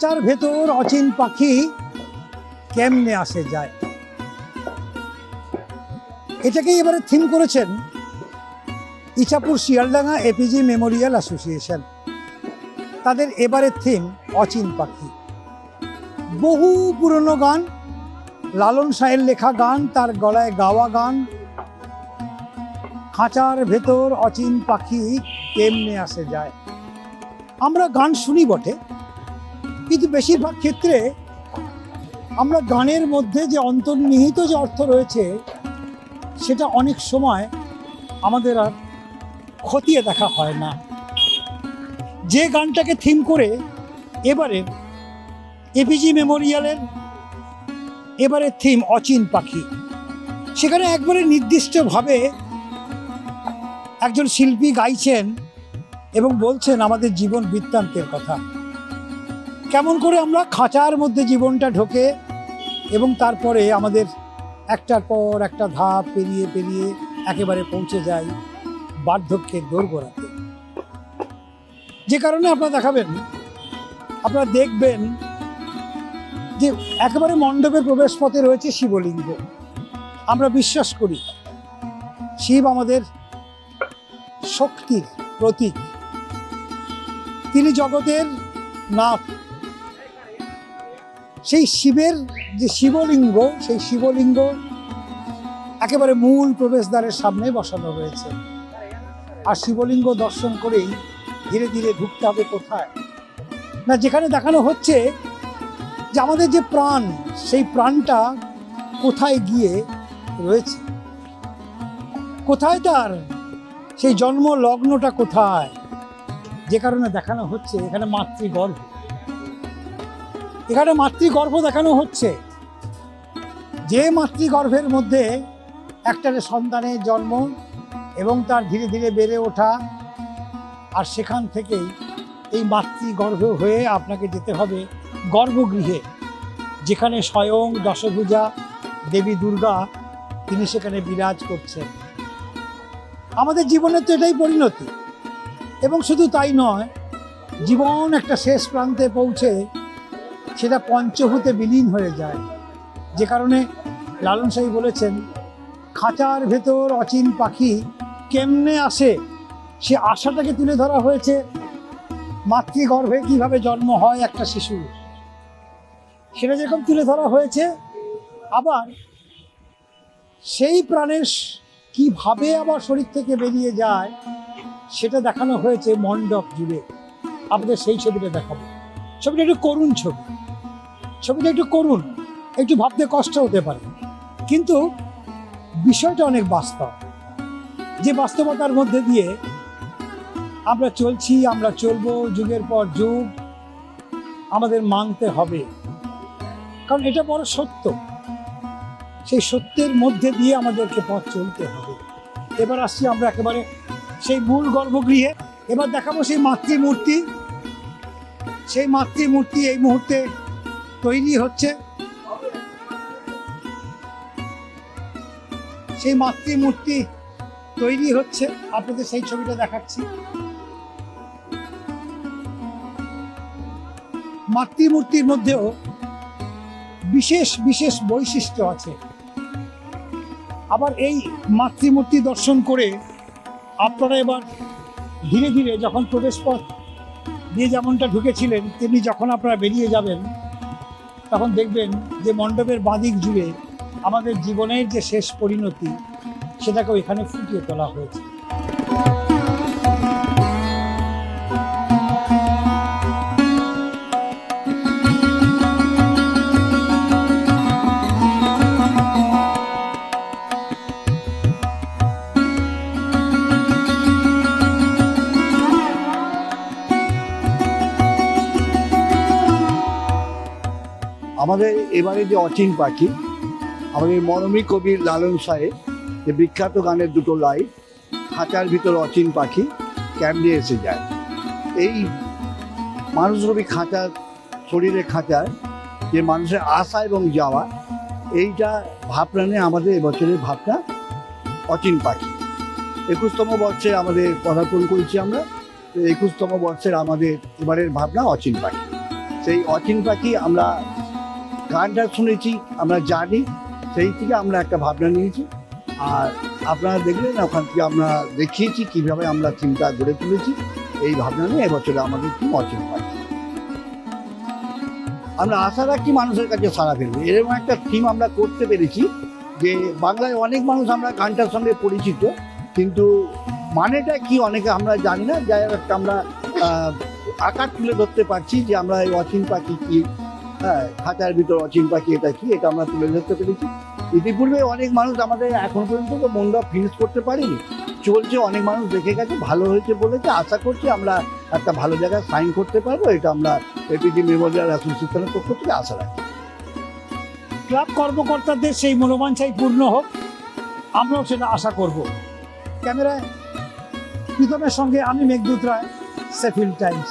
খাঁচার ভেতর অচিন পাখি কেমনে আসে যায়? এটাকেই এবারে থিম করেছেন Ichapur Shialdanga APG memorial association তাদের এবারের থিম অচিন পাখি। বহু পুরনো গান, লালন সাহের লেখা গান, তার গলায় গাওয়া গান। খাঁচার ভেতর অচিন পাখি কেমনে আসে যায়? আমরা গান শুনি বটে কিন্তু বেশিরভাগ ক্ষেত্রে আমরা গানের মধ্যে যে অন্তর্নিহিত যে অর্থ রয়েছে, সেটা অনেক সময় আমাদের আর খতিয়ে দেখা হয় না। যে গানটাকে থিম করে এবারে এপিজি মেমোরিয়ালের এবারে থিম অচিন পাখি, সেখানে একবারে নির্দিষ্টভাবে একজন শিল্পী গাইছেন এবং বলছেন, আমাদের জীবন বৃত্তান্তের কথা। কেমন করে আমরা খাঁচার মধ্যে জীবনটা ঢোকে এবং তারপরে আমাদের একটার পর একটা ধাপ পেরিয়ে পেরিয়ে একেবারে পৌঁছে যাই বার্ধক্যের দোরগোড়াতে। যে কারণে আপনারা দেখাবেন, আপনারা দেখবেন যে একেবারে মণ্ডপের প্রবেশপথে রয়েছে শিবলিঙ্গ। আমরা বিশ্বাস করি, শিব আমাদের শক্তির প্রতীক। তিনি জগতের নাথ সেই শিবের যে শিবলিঙ্গ, সেই শিবলিঙ্গ একেবারে মূল প্রবেশদ্বারের সামনে বসানো রয়েছে আর শিবলিঙ্গ দর্শন করেই ধীরে ধীরে ঢুকতে হবে কোথায়? না, যেখানে দেখানো হচ্ছে যে আমাদের যে প্রাণ, সেই প্রাণটা কোথায় গিয়ে রয়েছে? কোথায় তার? সেই জন্ম লগ্নটা কোথায়? যে কারণে দেখানো হচ্ছে এখানে মাতৃগর্ভ। এখানে মাতৃগর্ভ দেখানো হচ্ছে। যে মাতৃগর্ভের মধ্যে একটা সন্তানের জন্ম এবং তার ধীরে ধীরে বেড়ে ওঠা, আর সেখান থেকেই এই মাতৃগর্ভ হয়ে আপনাকে যেতে হবে গর্ভগৃহে, যেখানে স্বয়ং দশভূজা দেবী দুর্গা, তিনি সেখানে বিরাজ করছেন। আমাদের জীবনের তো এটাই পরিণতি। এবং শুধু তাই নয়, জীবন একটা শেষ প্রান্তে পৌঁছে সেটা পঞ্চভূতে বিলীন হয়ে যায়। যে কারণে লালন সাহি বলেছেন, খাঁচার ভেতর অচিন পাখি কেমনে আসে? সে আশাটাকে তুলে ধরা হয়েছে, মাতৃগর্ভে কীভাবে জন্ম হয় একটা শিশু? সেটা যেরকম তুলে ধরা হয়েছে, আবার সেই প্রাণের কীভাবে আবার শরীর থেকে বেরিয়ে যায়, সেটা দেখানো হয়েছে মণ্ডপ জুড়ে। আপনাদের সেই ছবিটা দেখাবো। ছবিটা একটু করুণ ছবি। ছবিটা একটু করুণ একটু ভাবতে কষ্ট হতে পারে। কিন্তু বিষয়টা অনেক বাস্তব। যে বাস্তবতার মধ্যে দিয়ে আমরা চলছি, আমরা চলবো, যুগের পর যুগ, আমাদের মানতে হবে। কারণ এটা বড় সত্য। সেই সত্যের মধ্যে দিয়ে আমাদেরকে পথ চলতে হবে। এবার আসছি আমরা একেবারে সেই মূল গর্ভগৃহে। এবার দেখাবো সেই মাতৃমূর্তি। সেই মাতৃমূর্তি এই মুহূর্তে তৈরি হচ্ছে। সেই মাতৃমূর্তি তৈরি হচ্ছে। আপনাদের সেই ছবিটা দেখাচ্ছি। মাতৃমূর্তির মধ্যেও বিশেষ বিশেষ বৈশিষ্ট্য আছে। আবার এই মাতৃমূর্তি দর্শন করে আপনারা এবার ধীরে ধীরে যখন প্রবেশপথ দিয়ে যেমনটা ঢুকেছিলেন, তেমনি যখন আপনারা বেরিয়ে যাবেন তখন দেখবেন যে মণ্ডপের বাঁদিক জুড়ে আমাদের জীবনের যে শেষ পরিণতি সেটাকেও এখানে ফুটিয়ে তোলা হয়েছে। আমাদের এবারে যে অচিন পাখি, আমাদের মরমী কবি লালন সাহেব যে বিখ্যাত গানের দুটো লাইন, খাঁচার ভিতর অচিন পাখি ক্যাম্পে এসে যায়? এই মানুষরূপী খাঁচার শরীরে খাঁচায় যে মানুষের আশা এবং যাওয়া, এইটা ভাবনা নিয়ে আমাদের এবছরের ভাবনা অচিন পাখি। একুশতম বর্ষে আমাদের পদার্পণ করেছি আমরা একুশতম বর্ষের আমাদের এবারের ভাবনা অচিন পাখি। সেই অচিন পাখি আমরা গানটা শুনেছি, আমরা জানি, সেই থেকে আমরা একটা ভাবনা নিয়েছি। আর আপনারা দেখলেন, ওখান থেকে আমরা দেখিয়েছি কীভাবে আমরা চিন্তা গড়ে তুলেছি। এই ভাবনা নিয়ে এবছরে আমাদের থিম অচিন পাখি আমরা আশা রাখছি মানুষের কাছে সারা ফেলবে এরকম একটা থিম আমরা করতে পেরেছি যে বাংলায় অনেক মানুষ আমরা গানটার সঙ্গে পরিচিত, কিন্তু মানেটা কি অনেকে আমরা জানি না। যাই আমরা আকার তুলে ধরতে পারছি যে আমরা এই অচিন পাখি কি হ্যাঁ খাঁচার ভিতর অচিন পাখি, এটা কি? এটা আমরা তুলে ধরতে পেরেছি। ইতিপূর্বে অনেক মানুষ আমাদের এখন পর্যন্ত তো মনটা ফিনিশ করতে পারিনি। চলছে, অনেক মানুষ দেখে গেছে, ভালো হয়েছে বলেছে। আশা করছি আমরা একটা ভালো জায়গায় সাইন করতে পারব। এটা আমরা এপিডি মেমোরিয়াল অ্যাসোসিয়েশনের পক্ষ থেকে আশা রাখি। ক্লাব কর্মকর্তাদের সেই মনোবাঞ্ছাই পূর্ণ হোক, আমরাও সেটা আশা করব। ক্যামেরায় প্রীতমের সঙ্গে আমি মেঘদূত রায়, সেফিল টাইমস।